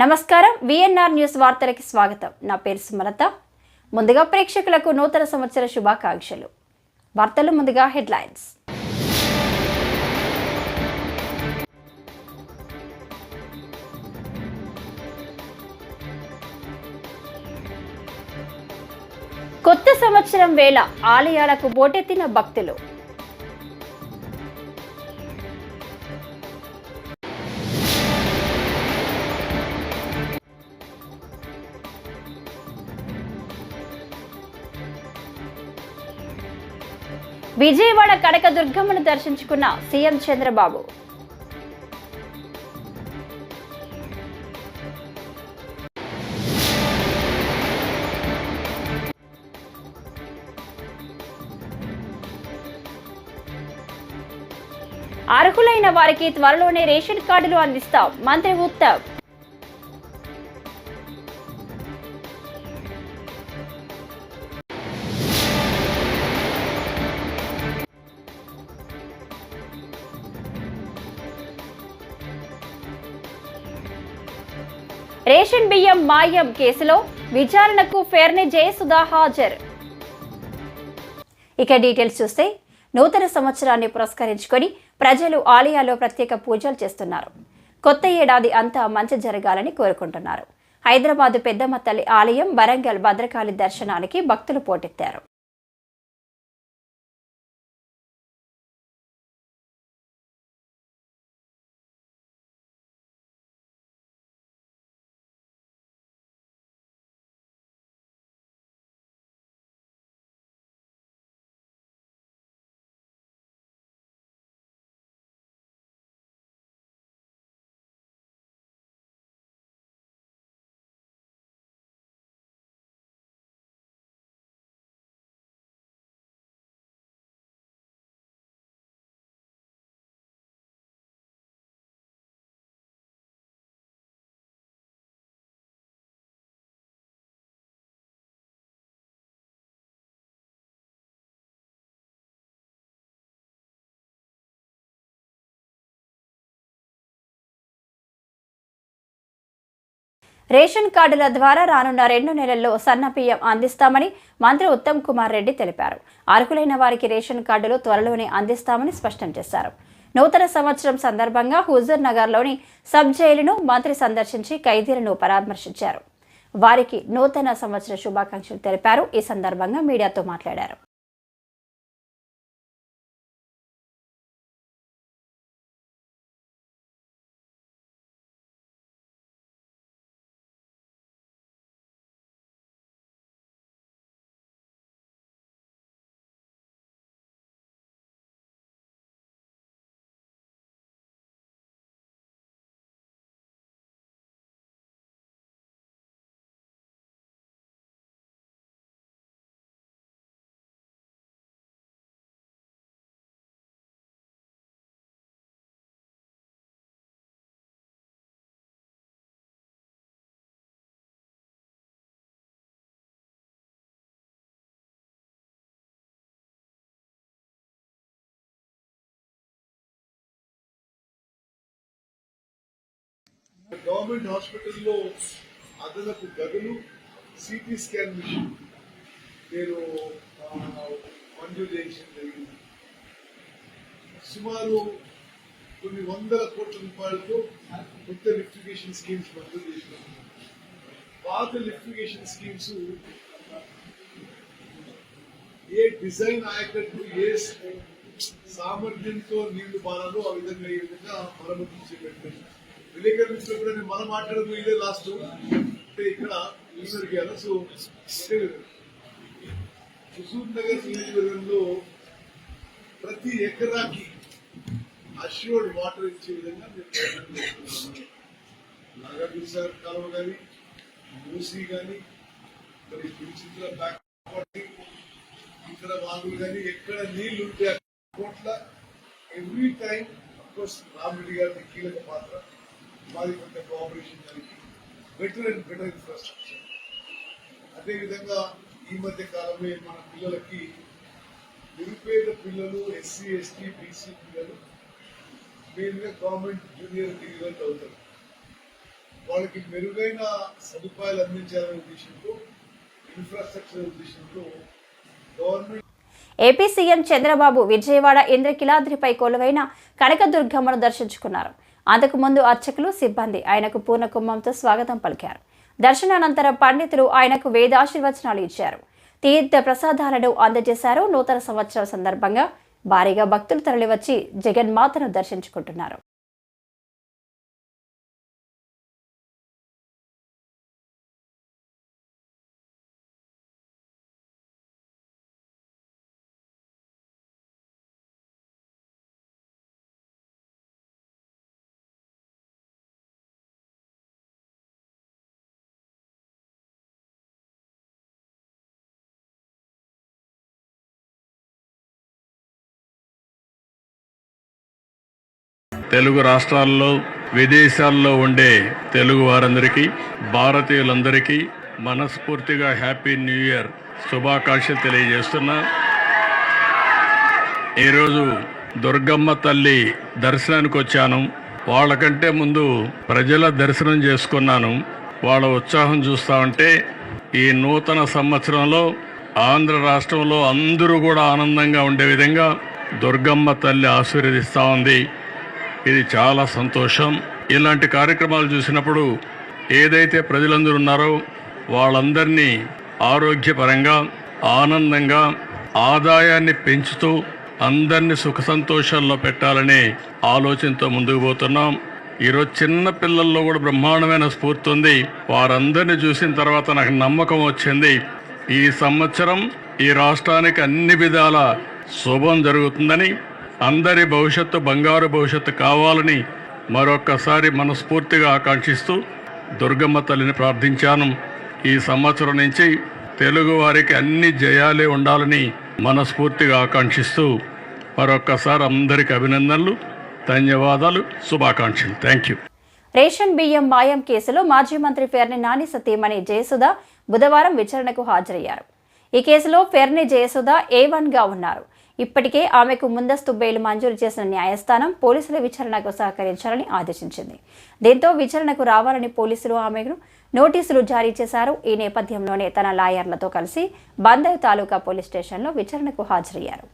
నమస్కారం VNR news వార్తలకి స్వాగతం. నా పేరు సుమలత. ముందుగా ప్రేక్షకులకు నూతన సంవత్సర శుభాకాంక్షలు. వార్తలు ముందుగా హెడ్లైన్స్. కొత్త సంవత్సరం వేళ ఆలయాలకు బోటెత్తిన భక్తులు. విజయవాడ కడక దుర్గమ్మను దర్శించుకున్న సీఎం చంద్రబాబు. అర్హులైన వారికి త్వరలోనే రేషన్ కార్డులు అందిస్తాం. మంత్రి ఉత్తవ్ సీఎం మాయం కేసులో విచారణకు ఫెర్ని జయసుధా హాజరు. ఇక డీటెయిల్స్ చూస్తే నూతన సంవత్సరాన్ని పురస్కరించుకొని ప్రజలు ఆలయాల్లో ప్రత్యేక పూజలు చేస్తున్నారు. కొత్త ఏడాది అంతా మంచి జరగాలని కోరుకుంటున్నారు. హైదరాబాద్ పెద్దమ్మ తల్లి ఆలయం వరంగల్ భద్రకాళి దర్శనానికి భక్తులు పోటెత్తారు. రేషన్ కార్డుల ద్వారా రానున్న రెండు నెలల్లో సన్నబియ్యం అందిస్తామని మంత్రి ఉత్తమ్ కుమార్ రెడ్డి తెలిపారు. అర్హులైన వారికి రేషన్ కార్డులు త్వరలోనే అందిస్తామని స్పష్టం చేశారు. నూతన సంవత్సరం సందర్భంగా హుజూర్ నగర్లోని సబ్ జైలును మంత్రి సందర్శించి ఖైదీలను పరామర్శించారు. వారికి నూతన సంవత్సర శుభాకాంక్షలు తెలిపారు. ఈ సందర్భంగా మీడియాతో మాట్లాడారు. గవర్నమెంట్ హాస్పిటల్లో అదనపు గదులు సిటీ స్కాన్ మిషన్. నేను మంజూరు చేయించడం జరిగింది. సుమారు కొన్ని వందల కోట్ల రూపాయలతో కొత్త లిఫ్టిగేషన్ స్కీమ్స్ మంజూరు చేసినాం. పాత లిఫ్టిగేషన్ స్కీమ్స్ ఏ డిజైన్ ఆయకట్టు ఏ సామర్థ్యంతో నీళ్ళు బాగాలో ఆ విధంగా ఏ విధంగా మరమ్మతు చేపట్టారు విలేకరుల మిత్రులు కూడా నేను మనం మాట్లాడడం ఇదే లాస్ట్ అంటే ఇక్కడ ఈశ్వర్ సో హుజూర్ నగర్ నియోజకవర్గంలో ప్రతి ఎకరాకి అష్యూర్డ్ వాటర్ ఇచ్చే విధంగా మేము నాగార్జున సార్ కాలువ కానీ మూసీ కానీ మరి పిలిచింద్ర బ్యాక్ ఇక్కడ వాళ్ళు కానీ ఎక్కడ నీళ్ళు ఉంటే కోట్ల ఎవ్రీ టైం అఫ్కోర్స్ రామిరెడ్డి గారి కీలక పాత్ర. మాది కొంత కోఆపరేషన్ జరిగి బెటర్ అండ్ బెటర్ ఇన్ఫ్రాస్ట్రక్చర్ అదేవిధంగా ఈ మధ్య కాలంలో మన పిల్లలకి నిరుపేద పిల్లలు ఎస్సీ ఎస్టీ బీసీ పిల్లలు మెయిన్గా గవర్నమెంట్ జూనియర్ డిగ్రీలో చదువుతారు వాళ్ళకి మెరుగైన సదుపాయాలు అందించాలనే ఉద్దేశంతో ఇన్ఫ్రాస్ట్రక్చర్ ఉద్దేశంతో government AP CM Chandrababu Vijayawada ఇంద్రకిలాద్రిపై కొలువైన కనకదుర్గమ్మను దర్శించుకున్నారు. అంతకుముందు అర్చకులు సిబ్బంది ఆయనకు పూర్ణ కుంభంతో స్వాగతం పలికారు. దర్శనానంతరం పండితులు ఆయనకు వేదాశీర్వచనాలు ఇచ్చారు. తీర్థ ప్రసాదాలను అందజేశారు. నూతన సంవత్సరం సందర్భంగా భారీగా భక్తులు తరలివచ్చి జగన్మాతను దర్శించుకుంటున్నారు. తెలుగు రాష్ట్రాల్లో విదేశాల్లో ఉండే తెలుగు వారందరికీ భారతీయులందరికీ మనస్ఫూర్తిగా హ్యాపీ న్యూ ఇయర్ శుభాకాంక్షలు తెలియజేస్తున్నా. ఈరోజు దుర్గమ్మ తల్లి దర్శనానికి వచ్చాను. వాళ్ళకంటే ముందు ప్రజల దర్శనం చేసుకున్నాను. వాళ్ళ ఉత్సాహం చూస్తా ఉంటే ఈ నూతన సంవత్సరంలో ఆంధ్ర రాష్ట్రంలో అందరూ కూడా ఆనందంగా ఉండే విధంగా దుర్గమ్మ తల్లి ఆశీర్వదిస్తూ ఉంది. ఇది చాలా సంతోషం. ఇలాంటి కార్యక్రమాలు చూసినప్పుడు ఏదైతే ప్రజలందరూ ఉన్నారో వాళ్ళందరినీ ఆరోగ్యపరంగా ఆనందంగా ఆదాయాన్ని పెంచుతూ అందరినీ సుఖ సంతోషాల్లో పెట్టాలనే ఆలోచనతో ముందుకు పోతున్నాం. ఈరోజు చిన్న పిల్లల్లో కూడా బ్రహ్మాండమైన స్ఫూర్తి ఉంది. వారందరినీ చూసిన తర్వాత నాకు నమ్మకం వచ్చింది. ఈ సంవత్సరం ఈ రాష్ట్రానికి అన్ని విధాల శుభం జరుగుతుందని అందరి భవిష్యత్తు బంగారు భవిష్యత్తు కావాలని మరొక్కసారి మనస్ఫూర్తిగా ఆకాంక్షిస్తూ దుర్గమ్మ తల్లిని ప్రార్థించాను. ఈ సంవత్సరం నుంచి తెలుగువారికి అన్ని జయాలే ఉండాలని మనస్ఫూర్తిగా ఆకాంక్షిస్తూ మరొక్కసారి అందరికి అభినందనలు ధన్యవాదాలు శుభాకాంక్షలు. థ్యాంక్ యూ రేషన్ బియ్యం మాయం కేసులో మాజీ మంత్రి ఫెర్ని నాని సతీమణి జయసుధ బుధవారం విచారణకు హాజరయ్యారు. ఈ కేసులో ఫెర్ని జయసుధ ఏ వన్గా ఉన్నారు. ఇప్పటికే ఆమెకు ముందస్తు బెయిల్ మంజూరు చేసిన న్యాయస్థానం పోలీసుల విచారణకు సహకరించాలని ఆదేశించింది. దీంతో విచారణకు రావాలని పోలీసులు ఆమెను నోటీసులు జారీ చేశారు. ఈ నేపథ్యంలోనే తన లాయర్లతో కలిసి బందర్ తాలూకా పోలీస్ స్టేషన్లో విచారణకు హాజరయ్యారు.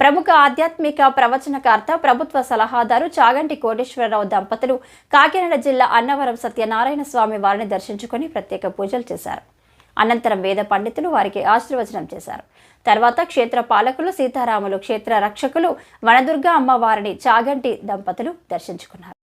ప్రముఖ ఆధ్యాత్మిక ప్రవచనకర్త ప్రభుత్వ సలహాదారు చాగంటి కోటేశ్వరరావు దంపతులు కాకినాడ జిల్లా అన్నవరం సత్యనారాయణ స్వామి వారిని దర్శించుకొని ప్రత్యేక పూజలు చేశారు. అనంతరం వేద పండితులు వారికి ఆశీర్వచనం చేశారు. తర్వాత క్షేత్ర పాలకులు సీతారాములు క్షేత్ర రక్షకులు వనదుర్గ అమ్మవారిని చాగంటి దంపతులు దర్శించుకున్నారు.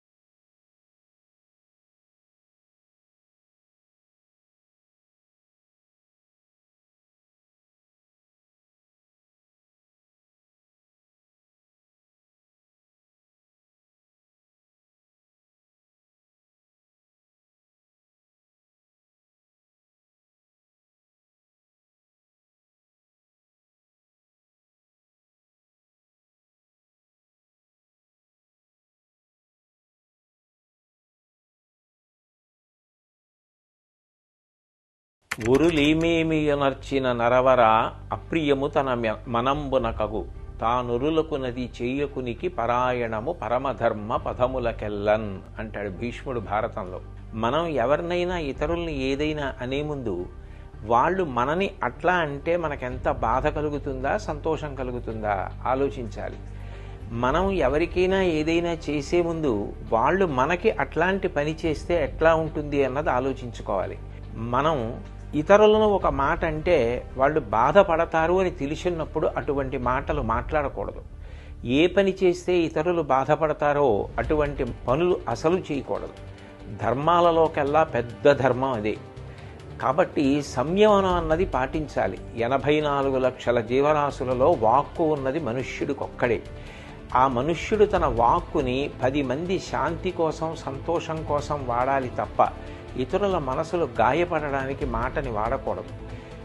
ఉరులీమేమియనర్చిన నరవర అప్రియము తన మ- మనంబునకగు తానురులకు నది చెయ్యకునికి పరాయణము పరమధర్మ పదములకెల్లన్ అంటాడు భీష్ముడు భారతంలో. మనం ఎవరినైనా ఇతరుల్ని ఏదైనా అనే ముందు వాళ్ళు మనని అట్లా అంటే మనకెంత బాధ కలుగుతుందా సంతోషం కలుగుతుందా? ఆలోచించాలి. మనం ఎవరికైనా ఏదైనా చేసే ముందు వాళ్ళు మనకి అట్లాంటి పని చేస్తే ఎట్లా ఉంటుంది అన్నది ఆలోచించుకోవాలి. మనం ఇతరులను ఒక మాట అంటే వాళ్ళు బాధపడతారు అని తెలిసినప్పుడు అటువంటి మాటలు మాట్లాడకూడదు. ఏ పని చేస్తే ఇతరులు బాధపడతారో అటువంటి పనులు అసలు చేయకూడదు. ధర్మాలలోకెల్లా పెద్ద ధర్మం అదే. కాబట్టి సంయమనం అన్నది పాటించాలి. ఎనభై నాలుగు లక్షల జీవరాశులలో వాక్కు ఉన్నది మనుష్యుడికొక్కడే ఆ మనుష్యుడు తన వాక్కుని పది మంది శాంతి కోసం సంతోషం కోసం వాడాలి తప్ప ఇతరుల మనసులు గాయపడడానికి మాటని వాడకూడదు.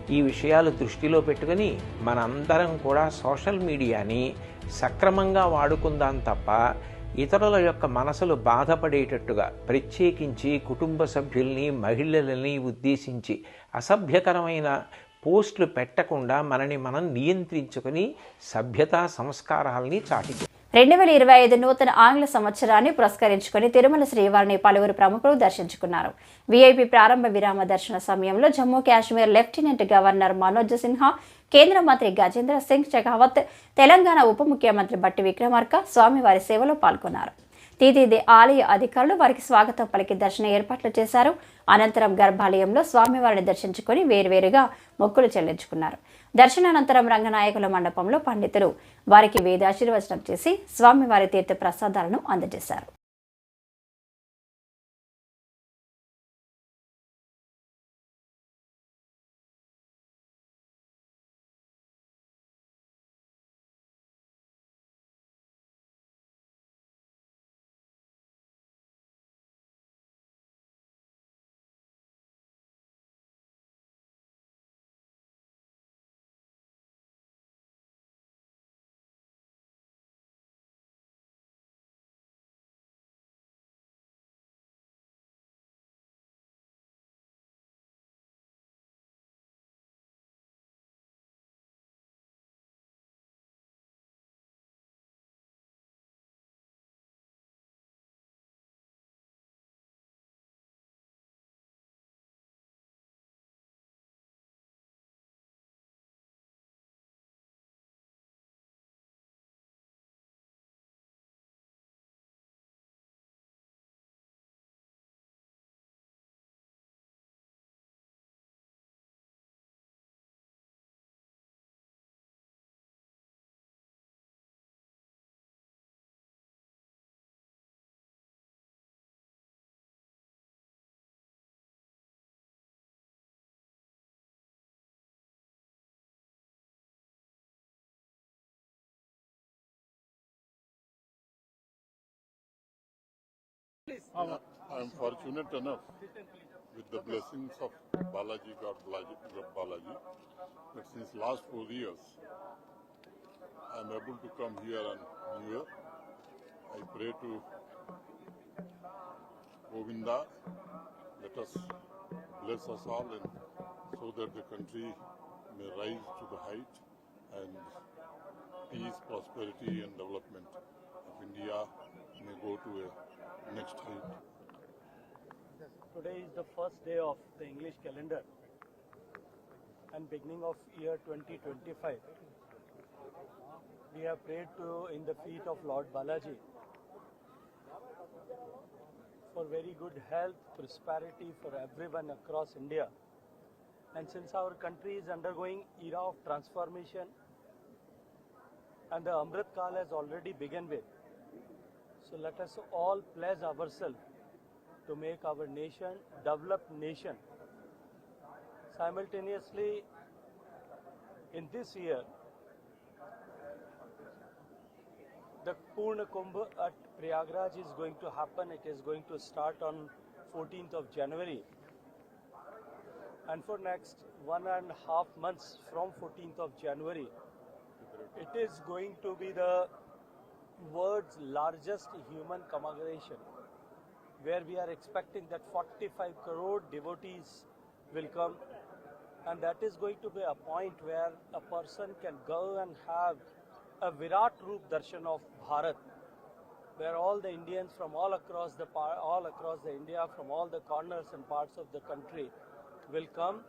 ఈ విషయాలు దృష్టిలో పెట్టుకుని మనందరం కూడా సోషల్ మీడియాని సక్రమంగా వాడుకుందాం తప్ప ఇతరుల యొక్క మనసులు బాధపడేటట్టుగా ప్రత్యేకించి కుటుంబ సభ్యుల్ని మహిళలని ఉద్దేశించి అసభ్యకరమైన పోస్టులు పెట్టకుండా మనని మనం నియంత్రించుకొని సభ్యతా సంస్కారాలని చాటి రెండు వేల ఇరవై ఐదు నూతన ఆంగ్ల సంవత్సరాన్ని పురస్కరించుకొని తిరుమల శ్రీవారిని పలువురు ప్రముఖులు దర్శించుకున్నారు. వీఐపీ ప్రారంభ విరామ దర్శన సమయంలో జమ్మూ కాశ్మీర్ లెఫ్టినెంట్ గవర్నర్ మనోజ్ సిన్హా కేంద్ర మంత్రి గజేంద్ర సింగ్ షెకావత్ తెలంగాణ ఉప ముఖ్యమంత్రి బట్టి విక్రమార్క స్వామివారి సేవలో పాల్గొన్నారు. తీదీది ఆలయ అధికారులు వారికి స్వాగతం పలికి దర్శన ఏర్పాట్లు చేశారు. అనంతరం గర్భాలయంలో స్వామివారిని దర్శించుకొని వేరువేరుగా మొక్కులు చెల్లించుకున్నారు. దర్శనానంతరం రంగనాయకుల మండపంలో పండితులు వారికి వేదాశీర్వచనం చేసి స్వామివారి తీర్థ ప్రసాదాలను అందజేశారు. I'm fortunate enough with the blessings of Balaji, God Balaji, that since last four years, I'm able to come here New Year. I pray to Govinda, let us bless us all and so that the country may rise to the height and peace, prosperity and development of India may go to a next height. Today is the first day of the English calendar and beginning of year 2025. We have prayed to in the feet of Lord Balaji for very good health, prosperity for everyone across India. And since our country is undergoing era of transformation and the Amrit Kal has already begun with, so let us all pledge ourselves to make our nation developed nation. Simultaneously, in this year, the Purna Kumbh at Prayagraj is going to happen. It is going to start on 14th of January. And for next one and a half months from 14th of January, it is going to be the world's largest human congregation where we are expecting that 45 crore devotees will come. And that is going to be a point where a person can go and have a Virat Roop darshan of Bharat where all the Indians from all across the all across the India from all the corners and parts of the country will come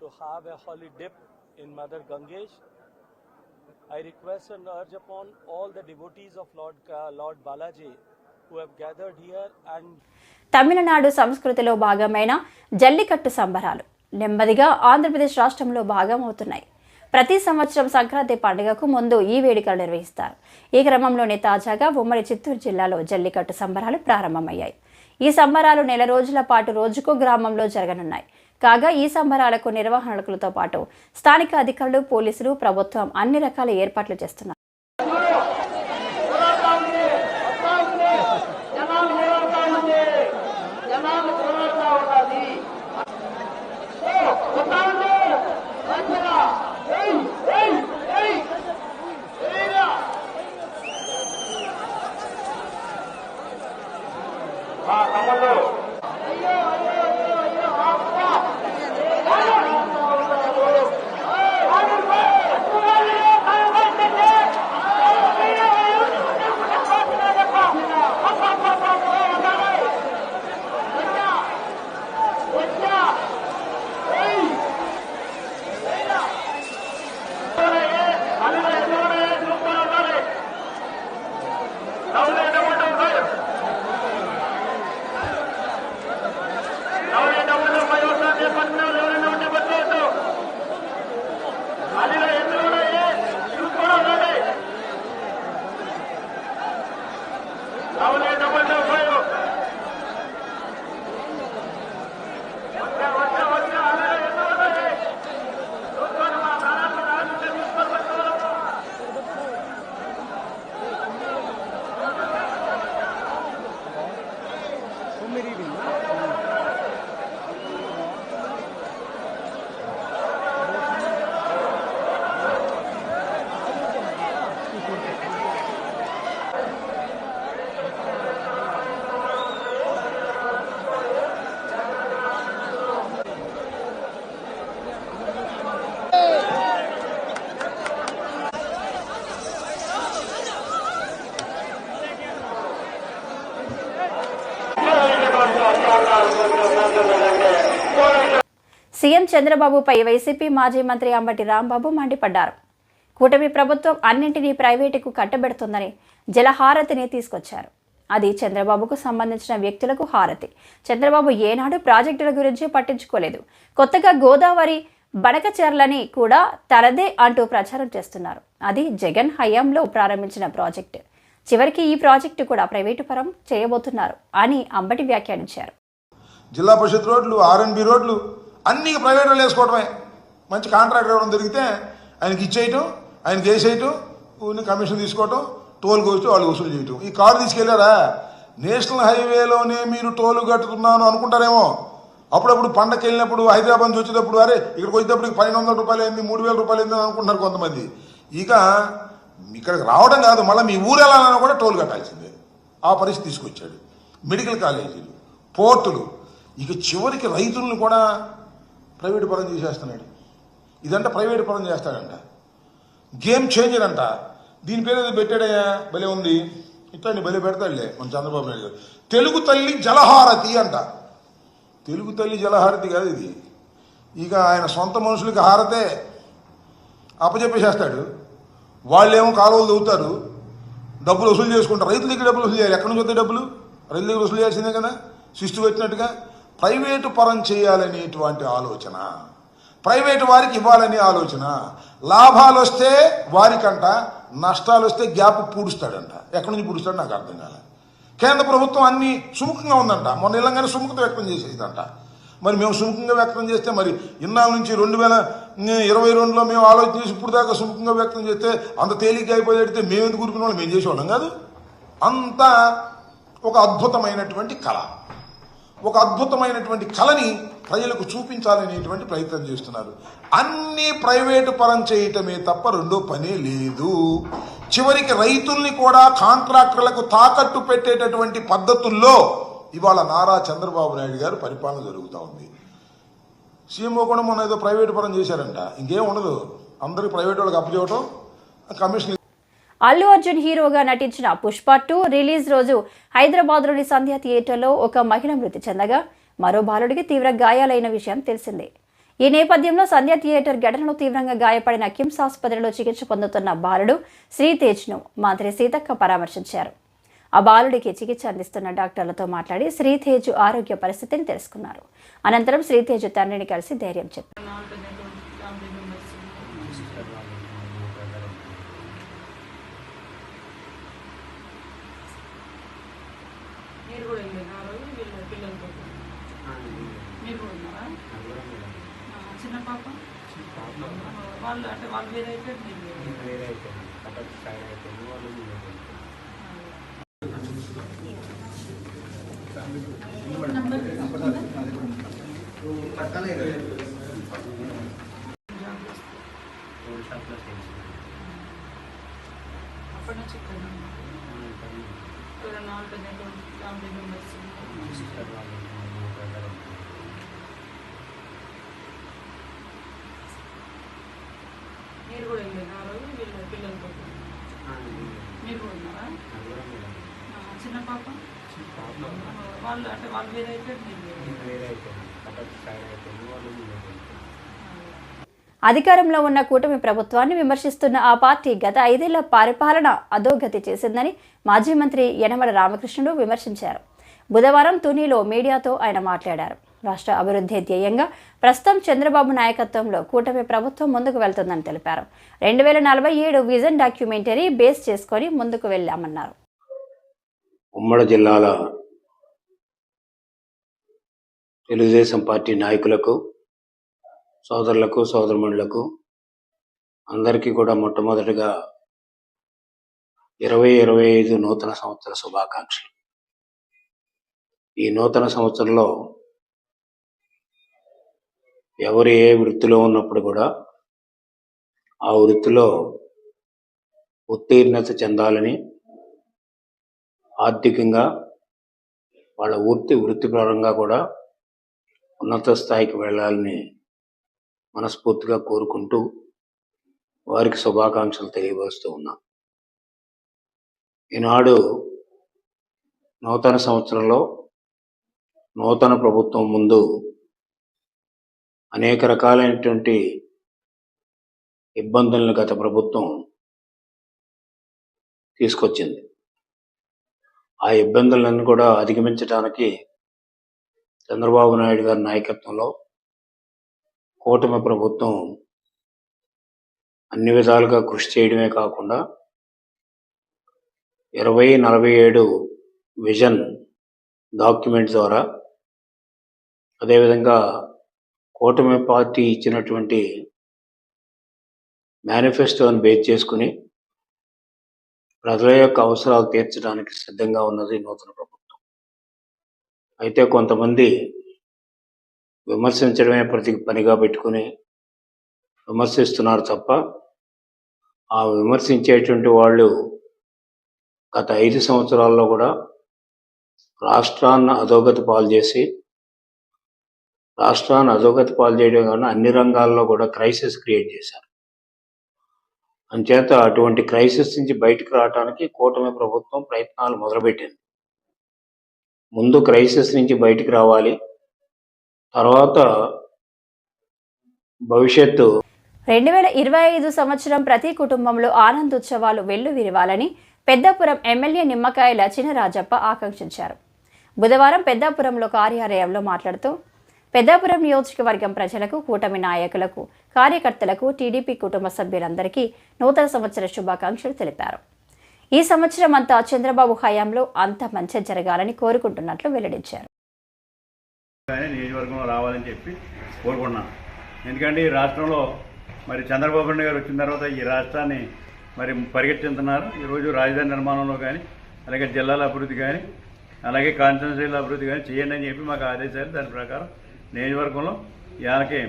to have a holy dip in Mother Gangesh I request and urge upon all the devotees of Lord, uh, Lord Balaji who have gathered here and Tamil Nadu సంస్కృతిలో భాగమైన జల్లికట్టు సంబరాలు నెమ్మదిగా ఆంధ్రప్రదేశ్ రాష్ట్రంలో భాగమవుతున్నాయి. ప్రతి సంవత్సరం సంక్రాంతి పండుగకు ముందు ఈ వేడుకలు నిర్వహిస్తారు. ఈ క్రమంలోనే తాజాగా ఉమ్మడి చిత్తూరు జిల్లాలో జల్లికట్టు సంబరాలు ప్రారంభమయ్యాయి. ఈ సంబరాలు నెల రోజుల పాటు రోజుకో గ్రామంలో జరగనున్నాయి. కాగా ఈ సంబరాలకు నిర్వహణకులతో పాటు స్థానిక అధికారులు పోలీసులు ప్రభుత్వం అన్ని రకాల ఏర్పాట్లు చేస్తున్నారు. చంద్రబాబుపై వైసీపీ మాజీ మంత్రి అంబటి రాంబాబు మండిపడ్డారు. కూటమి ప్రభుత్వం అన్నింటినీ ప్రైవేటుకు కట్టబెడుతుందని జలహారతిని తీసుకొచ్చారు. అది చంద్రబాబుకు సంబంధించిన వ్యక్తులకు హారతి. చంద్రబాబు ఏనాడు ప్రాజెక్టుల గురించి పట్టించుకోలేదు. కొత్తగా గోదావరి బనకచెర్లని కూడా తనదే అంటూ ప్రచారం చేస్తున్నారు. అది జగన్ హయాంలో ప్రారంభించిన ప్రాజెక్టు. చివరికి ఈ ప్రాజెక్టు కూడా ప్రైవేటు పరం చేయబోతున్నారు అని అంబటి వ్యాఖ్యానించారు. జిల్లా పరిషత్ రోడ్లు ఆర్ఎన్బి రోడ్లు అన్ని ప్రైవేట్ వాళ్ళు వేసుకోవడమే మంచి కాంట్రాక్టర్ ఎవరైనా దొరికితే ఆయనకి ఇచ్చేయటం ఆయనకి వేసేయటం ఊరిని కమిషన్ తీసుకోవటం టోల్ కోసి వాళ్ళు వసూలు చేయటం. ఈ కారు తీసుకెళ్ళారా? నేషనల్ హైవేలోనే మీరు టోల్ కట్టుతున్నాను అనుకుంటారేమో. అప్పుడప్పుడు పండగకి వెళ్ళినప్పుడు హైదరాబాద్ నుంచి వచ్చేటప్పుడు అరే ఇక్కడికి వచ్చేటప్పుడు పన్నెండు వందల రూపాయలు అయింది మూడు వేల రూపాయలు అయింది అనుకుంటున్నారు కొంతమంది. ఇక ఇక్కడికి రావడం కాదు మళ్ళీ మీ ఊరు వెళ్ళాలన్నా కూడా టోల్ కట్టాల్సిందే. ఆ పరిస్థితి తీసుకొచ్చాడు. మెడికల్ కాలేజీలు పోర్టులు. ఇక చివరికి రైతులను కూడా ప్రైవేట్ పరం చేసేస్తున్నాడు. ఇదంట ప్రైవేట్ పరం చేస్తాడంట. గేమ్ చేంజర్ అంట దీని పేరు ఏదో పెట్టాడయ్యా భలే ఉంది. ఇట్లాంటి భలే పెడతాడులే మన చంద్రబాబు నాయుడు గారు. తెలుగు తల్లి జలహారతి అంట. తెలుగు తల్లి జలహారతి కాదు ఇది. ఇక ఆయన సొంత మనుషులకి హారతే. అప్పచెప్పేసేస్తాడు. వాళ్ళేమో కాలువలు దవ్వుతారు డబ్బులు వసూలు చేసుకుంటారు. రైతుల దగ్గర డబ్బులు వసూలు చేయాలి. ఎక్కడి నుంచి వస్తాయి డబ్బులు? రైతుల దగ్గర వసూలు చేయాల్సిందే కదా. శిస్తు పెట్టినట్టుగా ప్రైవేటు పరం చేయాలనేటువంటి ఆలోచన. ప్రైవేటు వారికి ఇవ్వాలనే ఆలోచన. లాభాలు వస్తే వారికంట నష్టాలు వస్తే గ్యాప్ పూడుస్తాడంట. ఎక్కడి నుంచి పూడుస్తాడు నాకు అర్థం కాలే. కేంద్ర ప్రభుత్వం అన్ని సుముఖంగా ఉందంట. మొన్న ఇళ్ళంగానే సుముఖత వ్యక్తం చేసేదంట. మరి మేము సుముఖంగా వ్యక్తం చేస్తే మరి ఇన్నాళ్ళ నుంచి రెండు వేల ఇరవై రెండులో మేము ఆలోచన చేసి ఇప్పుడు దాకా సుముఖంగా వ్యక్తం చేస్తే అంత తేలిక అయిపోయేడితే మేము ఎందుకు ఊరుకునే వాళ్ళు? మేము చేసేవాళ్ళం కాదు. అంత ఒక అద్భుతమైనటువంటి కళ. ఒక అద్భుతమైనటువంటి కళని ప్రజలకు చూపించాలనేటువంటి ప్రయత్నం చేస్తున్నారు. అన్ని ప్రైవేటు పరం చేయటమే తప్ప రెండో పనే లేదు. చివరికి రైతుల్ని కూడా కాంట్రాక్టర్లకు తాకట్టు పెట్టేటటువంటి పద్ధతుల్లో ఇవాళ నారా చంద్రబాబు నాయుడు గారు పరిపాలన జరుగుతూ ఉంది. సీఎంఓ కూడా మొన్న ఏదో ప్రైవేటు పరం చేశారంట. ఇంకేం ఉండదు. అందరికి ప్రైవేట్ వాళ్ళకి అప్పచేయటం కమిషన్ అల్లు అర్జున్ హీరోగా నటించిన పుష్ప టూ రిలీజ్ రోజు హైదరాబాద్లోని సంధ్య థియేటర్లో ఒక మహిళ మృతి చెందగా మరో బాలుడికి తీవ్ర గాయాలైన విషయం తెలిసిందే. ఈ నేపథ్యంలో సంధ్య థియేటర్ ఘటనలో తీవ్రంగా గాయపడిన కిమ్స్ ఆసుపత్రిలో చికిత్స పొందుతున్న బాలుడు శ్రీతేజ్ను మంత్రి సీతక్క పరామర్శించారు. ఆ బాలుడికి చికిత్స అందిస్తున్న డాక్టర్లతో మాట్లాడి శ్రీతేజ్ ఆరోగ్య పరిస్థితిని తెలుసుకున్నారు. అనంతరం శ్రీతేజ్ తండ్రిని కలిసి ధైర్యం చెప్పారు మీరు కూడా వెళ్ళారు ఆ రోజు వీళ్ళ పిల్లలతో మీరు కూడా ఉన్నారా ఆ, చిన్న పాప వాళ్ళు అంటే వాళ్ళు వేరే అయితే మీరు వేరే. అప్పటి నుంచి ఇక్కడ ఎవరైనా ఆల్టర్నేట్ ఫ్యామిలీ మెంబర్స్ మీరు కూడా వెళ్ళారు. ఆ రోజు వీళ్ళ పిల్లలతో మీరు కూడా ఉన్నారా? చిన్న పాప? వాళ్ళు అంటే వాళ్ళు వేరే అయితే మీరు వేరే. అధికారంలో ఉన్న కూటమి ప్రభుత్వాన్ని విమర్శిస్తున్న ఆ పార్టీ గత ఐదేళ్ళ పరిపాలన అధోగతి చేసిందని మాజీ మంత్రి యనమల రామకృష్ణుడు విమర్శించారు. బుధవారం తునిలో మీడియాతో ఆయన మాట్లాడారు. రాష్ట్ర అభివృద్ధి ధ్యేయంగా ప్రస్తుతం చంద్రబాబు నాయకత్వంలో కూటమి ప్రభుత్వం ముందుకు వెళ్తుందని తెలిపారు. రెండు వేల నలభై ఏడు విజన్ డాక్యుమెంటరీ బేస్ చేసుకొని ముందుకు వెళ్ళామన్నారు. ఉమ్మడి జిల్లాల తెలుగుదేశం పార్టీ నాయకులకు సోదరులకు సోదరుమణులకు అందరికీ కూడా మొట్టమొదటిగా ఇరవై ఇరవై ఐదు నూతన సంవత్సర శుభాకాంక్షలు. ఈ నూతన సంవత్సరంలో ఎవరు ఏ వృత్తిలో ఉన్నప్పుడు కూడా ఆ వృత్తిలో ఉత్తీర్ణత చెందాలని ఆర్థికంగా వాళ్ళ వృత్తి వృత్తిపరంగా కూడా ఉన్నత స్థాయికి వెళ్ళాలని మనస్ఫూర్తిగా కోరుకుంటూ వారికి శుభాకాంక్షలు తెలియపరుస్తూ ఉన్నాం. ఈనాడు నూతన సంవత్సరంలో నూతన ప్రభుత్వం ముందు అనేక రకాలైనటువంటి ఇబ్బందులను గత ప్రభుత్వం తీసుకొచ్చింది. ఆ ఇబ్బందులన్నీ కూడా అధిగమించడానికి చంద్రబాబు నాయుడు గారి నాయకత్వంలో కూటమి ప్రభుత్వం అన్ని విధాలుగా కృషి చేయడమే కాకుండా ఇరవై నలభై ఏడు విజన్ డాక్యుమెంట్ ద్వారా అదేవిధంగా కూటమి పార్టీ ఇచ్చినటువంటి మేనిఫెస్టోని బేస్ చేసుకుని ప్రజల యొక్క అవసరాలు తీర్చడానికి సిద్ధంగా ఉన్నది నూతన ప్రభుత్వం. అయితే కొంతమంది విమర్శించడమే ప్రతి పనిగా పెట్టుకుని విమర్శిస్తున్నారు తప్ప ఆ విమర్శించేటువంటి వాళ్ళు గత ఐదు సంవత్సరాల్లో కూడా రాష్ట్రాన్ని అధోగతి పాలు చేసి రాష్ట్రాన్ని అధోగతి పాలు చేయడం కాకుండా అన్ని రంగాల్లో కూడా క్రైసిస్ క్రియేట్ చేశారు. అంచేత అటువంటి క్రైసిస్ నుంచి బయటకు రావడానికి కూటమి ప్రభుత్వం ప్రయత్నాలు మొదలుపెట్టింది. ముందు క్రైసిస్ నుంచి బయటకు రావాలి తర్వాత భవిష్యత్తు. రెండు వేల ఇరవై ఐదు సంవత్సరం ప్రతి కుటుంబంలో ఆనందోత్సవాలు వెల్లు విరవాలని పెద్దాపురం ఎమ్మెల్యే నిమ్మకాయల చినరాజప్ప ఆకాంక్షించారు. బుధవారం పెద్దాపురంలో కార్యాలయంలో మాట్లాడుతూ పెద్దాపురం నియోజకవర్గం ప్రజలకు కూటమి నాయకులకు కార్యకర్తలకు టీడీపీ కుటుంబ సభ్యులందరికీ నూతన సంవత్సర శుభాకాంక్షలు తెలిపారు. ఈ సంవత్సరం అంతా చంద్రబాబు హయాంలో అంత మంచి జరగాలని కోరుకుంటున్నట్లు వెల్లడించారు. కానీ నియోజకవర్గంలో రావాలని చెప్పి కోరుకున్నాను ఎందుకంటే ఈ రాష్ట్రంలో మరి చంద్రబాబు నాయుడు గారు వచ్చిన తర్వాత ఈ రాష్ట్రాన్ని మరి పరిగెత్తుతున్నారు ఈరోజు రాజధాని నిర్మాణంలో కానీ అలాగే జిల్లాల అభివృద్ధి కానీ అలాగే కాన్స్టిట్యున్సీల అభివృద్ధి కానీ చేయండి అని చెప్పి మాకు ఆదేశాలు దాని ప్రకారం నియోజకవర్గంలో ఇవాళకి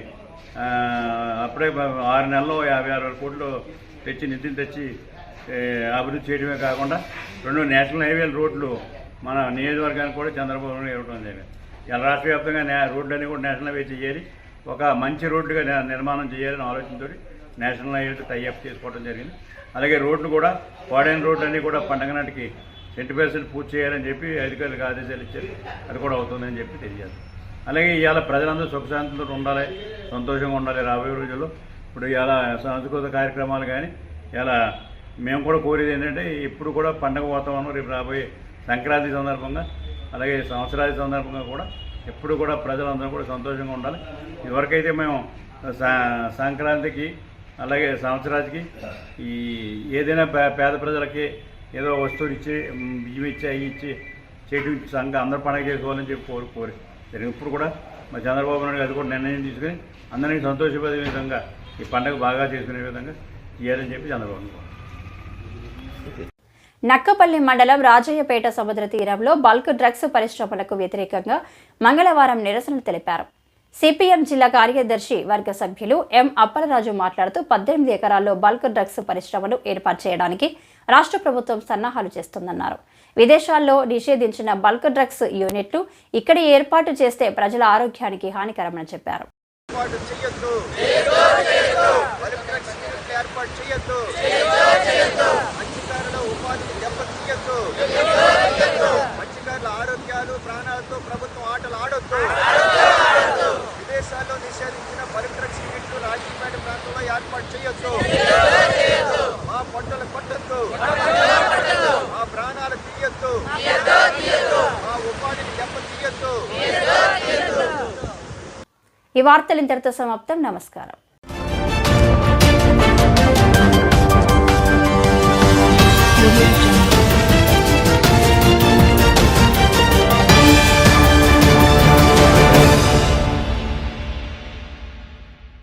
అప్పుడే ఆరు నెలల్లో యాభై ఆరు కోట్లు తెచ్చి నిధులు తెచ్చి అభివృద్ధి చేయడమే కాకుండా రెండు నేషనల్ హైవేల రోడ్లు మన నియోజకవర్గానికి కూడా చంద్రబాబు నాయుడు ఇవ్వడం జరిగింది. ఇలా రాష్ట్ర వ్యాప్తంగా నే- రోడ్లన్నీ కూడా నేషనల్ హైవే చేయాలి. ఒక మంచి రోడ్డుగా నిర్మాణం చేయాలని ఆలోచనతో నేషనల్ హైవే టైఅప్ చేసుకోవడం జరిగింది. అలాగే రోడ్లు కూడా వాడైన రోడ్లు అన్నీ కూడా పండగ నాటికి సెంటీ పర్సెంట్ పూర్తి చేయాలని చెప్పి అధికారులకు ఆదేశాలు ఇచ్చారు. అది కూడా అవుతుందని చెప్పి తెలియాలి అలాగే ఇవాళ ప్రజలందరూ సుఖశాంతులతో ఉండాలి సంతోషంగా ఉండాలి రాబోయే రోజుల్లో. ఇప్పుడు ఇవాళ సాంస్కృతిక కార్యక్రమాలు కానీ ఇలా మేము కూడా కోరేది ఏంటంటే ఇప్పుడు కూడా పండగ వాతావరణం రేపు రాబోయే సంక్రాంతి సందర్భంగా అలాగే సంవత్సరాది సందర్భంగా కూడా ఎప్పుడు కూడా ప్రజలందరూ కూడా సంతోషంగా ఉండాలి ఎవరికైతే మేము సా- సంక్రాంతికి అలాగే సంవత్సరానికి ఈ ఏదైనా పే- పేద ప్రజలకి ఏదో వస్తువులు ఇచ్చి బియ్యం ఇచ్చి అవి ఇచ్చి చేయటం సంఘ అందరూ పండగ చేసుకోవాలని చెప్పి కోరి కోరి జరిగింది. ఇప్పుడు కూడా మా చంద్రబాబు నాయుడు గారు అది కూడా నిర్ణయం తీసుకుని అందరినీ సంతోషపడే విధంగా ఈ పండుగ బాగా చేసుకునే విధంగా చేయాలని చెప్పి చంద్రబాబు నక్కపల్లి మండలం రాజయ్యపేట సముద్ర తీరంలో బల్క్ డ్రగ్స్ పరిశ్రమలకు వ్యతిరేకంగా మంగళవారం నిరసనలు తెలిపారు. సిపిఎం జిల్లా కార్యదర్శి వర్గ సభ్యులు ఎం అప్పలరాజు మాట్లాడుతూ పద్దెనిమిది ఎకరాల్లో బల్క్ డ్రగ్స్ పరిశ్రమలు ఏర్పాటు చేయడానికి రాష్ట్ర ప్రభుత్వం సన్నాహాలు చేస్తుందన్నారు. విదేశాల్లో నిషేధించిన బల్క్ డ్రగ్స్ యూనిట్లు ఇక్కడ ఏర్పాటు చేస్తే ప్రజల ఆరోగ్యానికి హానికరమని చెప్పారు. ఏర్పాటు చేయొద్దు మత్స్యకారుల ఆరోగ్యాలు ప్రాణాలతో ప్రభుత్వం ఆటలు ఆడొద్దు. విదేశాల్లో నిషేధించిన పవిత్ర క్రికెట్లు రాజకీయపేట ప్రాంతంలో ఏర్పాటు చేయొచ్చు మా పంటలు కొట్టద్దు మా ప్రాణాలు తీయొద్దు. మా ఉపాధిని ఈ వార్తలు ఇంతటితో సమాప్తం. నమస్కారం.